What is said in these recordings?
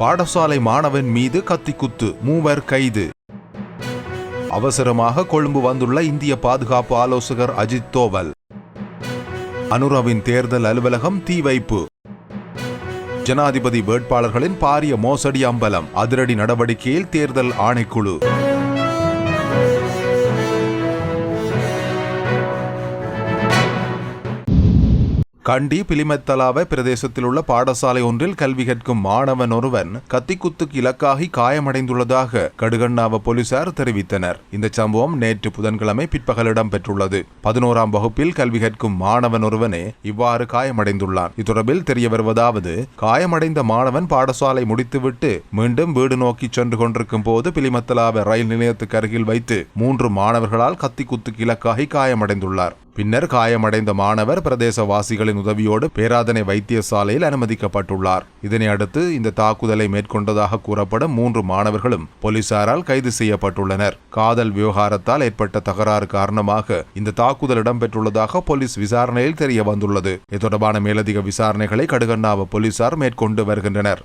பாடசாலை மாணவன் மீது கத்திக்குத்து மூவர் கைது. அவசரமாக கொழும்பு வந்துள்ள இந்திய பாதுகாப்பு ஆலோசகர் அஜித் தோவல். அனுரவின் தேர்தல் அலுவலகம் தீ வைப்பு. ஜனாதிபதி வேட்பாளர்களின் பாரிய மோசடி அம்பலம் அதிரடி நடவடிக்கையில் தேர்தல் ஆணைக்குழு. கண்டி பிலிமெத்தலாவ பிரதேசத்தில் உள்ள பாடசாலை ஒன்றில் கல்வி கற்கும் மாணவன் ஒருவன் கத்திக்குத்துக்கு இலக்காகி காயமடைந்துள்ளதாக கடுகண்ணாவ போலீசார் தெரிவித்தனர். இந்த சம்பவம் நேற்று புதன்கிழமை பிற்பகல் இடம்பெற்றுள்ளது பதினோராம் வகுப்பில் கல்வி கற்கும் மாணவன் ஒருவனே இவ்வாறு காயமடைந்துள்ளான். இத்தொடர்பில் தெரிய வருவதாவது காயமடைந்த மாணவன் பாடசாலை முடித்துவிட்டு மீண்டும் வீடு நோக்கி சென்று கொண்டிருக்கும் போது பிலிமத்தலாவ ரயில் நிலையத்துக்கு அருகில் வைத்து மூன்று மாணவர்களால் கத்திக்குத்துக்கு இலக்காகி காயமடைந்துள்ளார். பின்னர் காயமடைந்த மாணவர் பிரதேசவாசிகளின் உதவியோடு பேராதனை வைத்தியசாலையில் அனுமதிக்கப்பட்டுள்ளார். இதனை அடுத்து இந்த தாக்குதலை மேற்கொண்டதாக கூறப்படும் மூன்று மாணவர்களும் போலீசாரால் கைது செய்யப்பட்டுள்ளனர். காதல் விவகாரத்தால் ஏற்பட்ட தகராறு காரணமாக இந்த தாக்குதல் இடம்பெற்றுள்ளதாக போலீஸ் விசாரணையில் தெரிய வந்துள்ளது இது தொடர்பான மேலதிக விசாரணைகளை கடுகண்ணாவ போலீசார் மேற்கொண்டு வருகின்றனர்.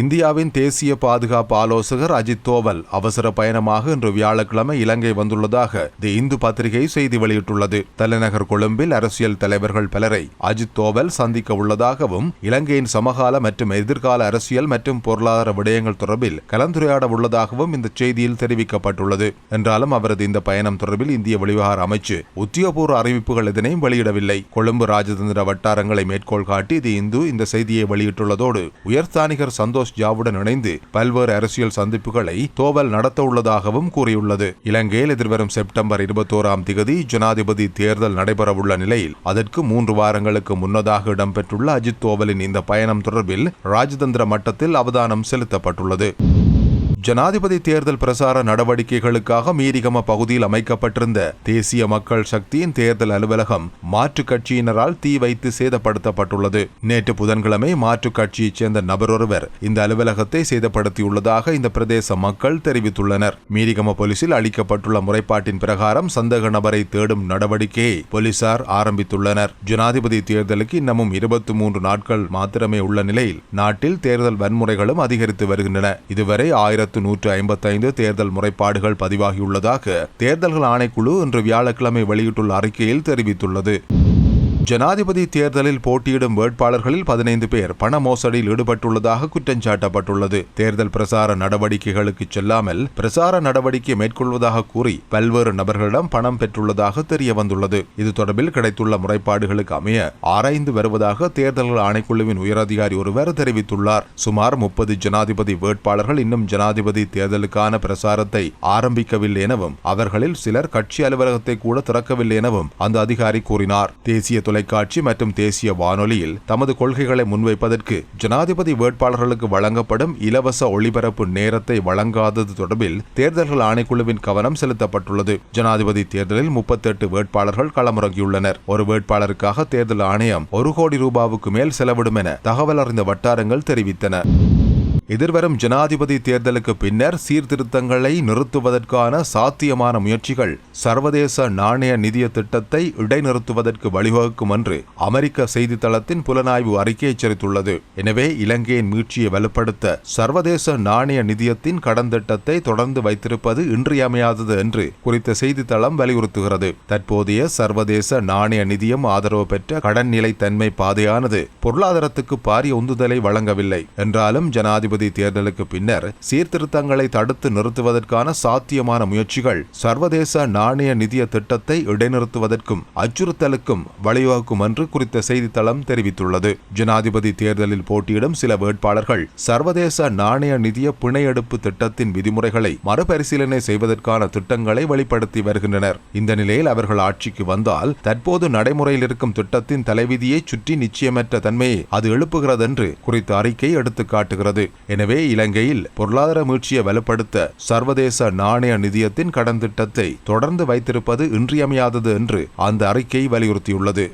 இந்தியாவின் தேசிய பாதுகாப்பு ஆலோசகர் அஜித் தோவல் அவசர பயணமாக இன்று வியாழக்கிழமை இலங்கை வந்துள்ளதாக தி இந்து பத்திரிகை செய்தி வெளியிட்டுள்ளது. தலைநகர் கொழும்பில் அரசியல் தலைவர்கள் பலரை அஜித் தோவல் சந்திக்க உள்ளதாகவும் இலங்கையின் சமகால மற்றும் எதிர்கால அரசியல் மற்றும் பொருளாதார விடயங்கள் தொடர்பில் கலந்துரையாட உள்ளதாகவும் இந்த செய்தியில் தெரிவிக்கப்பட்டுள்ளது. என்றாலும் அவரது இந்த பயணம் தொடர்பில் இந்திய வெளிவிவகார அமைச்சு உத்தியோகபூர்வ அறிவிப்புகள் எதனையும் வெளியிடவில்லை. கொழும்பு ராஜதந்திர வட்டாரங்களை மேற்கோள் காட்டி தி இந்து இந்த செய்தியை வெளியிட்டுள்ளதோடு உயர்ஸ்தானிகர் சந்தோஷ் ஜாவுடன் இணைந்து பல்வேறு அரசியல் சந்திப்புகளை தோவல் நடத்த உள்ளதாகவும் கூறியுள்ளது. இலங்கையில் எதிர்வரும் செப்டம்பர் இருபத்தோராம் திகதி ஜனாதிபதி தேர்தல் நடைபெறவுள்ள நிலையில் அதற்கு மூன்று வாரங்களுக்கு முன்னதாக இடம்பெற்றுள்ள அஜித் தோவலின் இந்த பயணம் தொடர்பில் ராஜதந்திர மட்டத்தில் அவதானம் செலுத்தப்பட்டுள்ளது. ஜனாதிபதி தேர்தல் பிரசார நடவடிக்கைகளுக்காக மீரிகம பகுதியில் அமைக்கப்பட்டிருந்த தேசிய மக்கள் சக்தியின் தேர்தல் அலுவலகம் மாற்றுக் கட்சியினரால் தீ வைத்து சேதப்படுத்தப்பட்டுள்ளது. நேற்று புதன்கிழமை மாற்றுக் கட்சியைச் சேர்ந்த நபர் ஒருவர் இந்த அலுவலகத்தை சேதப்படுத்தியுள்ளதாக இந்த பிரதேச மக்கள் தெரிவித்துள்ளனர். மீரிகம போலீசில் அளிக்கப்பட்டுள்ள முறைப்பாட்டின் பிரகாரம் சந்தேக நபரை தேடும் நடவடிக்கையை போலீசார் ஆரம்பித்துள்ளனர். ஜனாதிபதி தேர்தலுக்கு இன்னமும் இருபத்தி மூன்று நாட்கள் மாத்திரமே உள்ள நிலையில் நாட்டில் தேர்தல் வன்முறைகளும் அதிகரித்து வருகின்றன. இதுவரை ஆயிரத்தி ஆயிரத்து நூற்று ஐம்பத்தைந்து தேர்தல் முறைப்பாடுகள் பதிவாகியுள்ளதாக தேர்தல்கள் ஆணைக்குழு இன்று வியாழக்கிழமை வெளியிட்டுள்ள அறிக்கையில் தெரிவித்துள்ளது. ஜனாதிபதி தேர்தலில் போட்டியிடும் வேட்பாளர்களில் பதினைந்து பேர் பண மோசடியில் ஈடுபட்டுள்ளதாக குற்றம் சாட்டப்பட்டுள்ளது. தேர்தல் பிரசார நடவடிக்கைகளுக்கு செல்லாமல் பிரசார நடவடிக்கை மேற்கொள்வதாக கூறி பல்வேறு நபர்களிடம் பணம் பெற்றுள்ளதாக தெரிய வந்துள்ளது இது தொடர்பில் கிடைத்துள்ள முறைப்பாடுகளுக்கு அமைய ஆராய்ந்து வருவதாக தேர்தல்கள் ஆணைக்குழுவின் உயரதிகாரி ஒருவர் தெரிவித்துள்ளார். சுமார் முப்பது ஜனாதிபதி வேட்பாளர்கள் இன்னும் ஜனாதிபதி தேர்தலுக்கான பிரசாரத்தை ஆரம்பிக்கவில்லை எனவும் அவர்களில் சிலர் கட்சி அலுவலகத்தை கூட திறக்கவில்லை எனவும் அந்த அதிகாரி கூறினார். தேசிய தொலைக்காட்சி மற்றும் தேசிய வானொலியில் தமது கொள்கைகளை முன்வைப்பதற்கு ஜனாதிபதி வேட்பாளர்களுக்கு வழங்கப்படும் இலவச ஒளிபரப்பு நேரத்தை வழங்காதது தொடர்பில் தேர்தல்கள் ஆணைக்குழுவின் கவனம் செலுத்தப்பட்டுள்ளது. ஜனாதிபதி தேர்தலில் முப்பத்தெட்டு வேட்பாளர்கள் களமிறங்கியுள்ளனர். ஒரு வேட்பாளருக்காக தேர்தல் ஆணையம் ஒரு கோடி ரூபாவுக்கு மேல் செலவிடும் என தகவல் அறிந்த வட்டாரங்கள் தெரிவித்தன. எதிர்வரும் ஜனாதிபதி தேர்தலுக்கு பின்னர் சீர்திருத்தங்களை நிறுத்துவதற்கான சாத்தியமான முயற்சிகள் சர்வதேச நாணய நிதிய திட்டத்தை இடைநிறுத்துவதற்கு வழிவகுக்கும் என்று அமெரிக்க செய்தித்தளத்தின் புலனாய்வு அறிக்கை எச்சரித்துள்ளது. எனவே இலங்கையின் மீட்சியை வலுப்படுத்த சர்வதேச நாணய நிதியத்தின் கடன் திட்டத்தை தொடர்ந்து வைத்திருப்பது இன்றியமையாதது என்று குறித்த செய்தித்தளம் வலியுறுத்துகிறது. தற்போதைய சர்வதேச நாணய நிதியம் ஆதரவு பெற்ற கடன் நிலைத்தன்மை பாதையானது பொருளாதாரத்துக்கு பாரிய உந்துதலை வழங்கவில்லை. என்றாலும் ஜனாதிபதி ஜனாதிபதி தேர்தலுக்கு பின்னர் சீர்திருத்தங்களை தடுத்து நிறுத்துவதற்கான சாத்தியமான முயற்சிகள் சர்வதேச நாணய நிதிய திட்டத்தை இடைநிறுத்துவதற்கும் அச்சுறுத்தலுக்கும் வழிவகுக்கும் என்று குறித்த செய்தித்தளம் தெரிவித்துள்ளது. ஜனாதிபதி தேர்தலில் போட்டியிடும் சில வேட்பாளர்கள் சர்வதேச நாணய நிதிய பிணையெடுப்பு திட்டத்தின் விதிமுறைகளை மறுபரிசீலனை செய்வதற்கான திட்டங்களை வெளிப்படுத்தி வருகின்றனர். இந்த நிலையில் அவர்கள் ஆட்சிக்கு வந்தால் தற்போது நடைமுறையில் இருக்கும் திட்டத்தின் தலைவிதியை சுற்றி நிச்சயமற்ற தன்மையை அது எழுப்புகிறது என்று குறித்த அறிக்கை எடுத்து காட்டுகிறது எனவே இலங்கையில் பொருளாதார மீழ்ச்சியை வலுப்படுத்த சர்வதேச நாணய நிதியத்தின் கடன் திட்டத்தை தொடர்ந்து வைத்திருப்பது இன்றியமையாதது என்று அந்த அறிக்கை வலியுறுத்தியுள்ளது.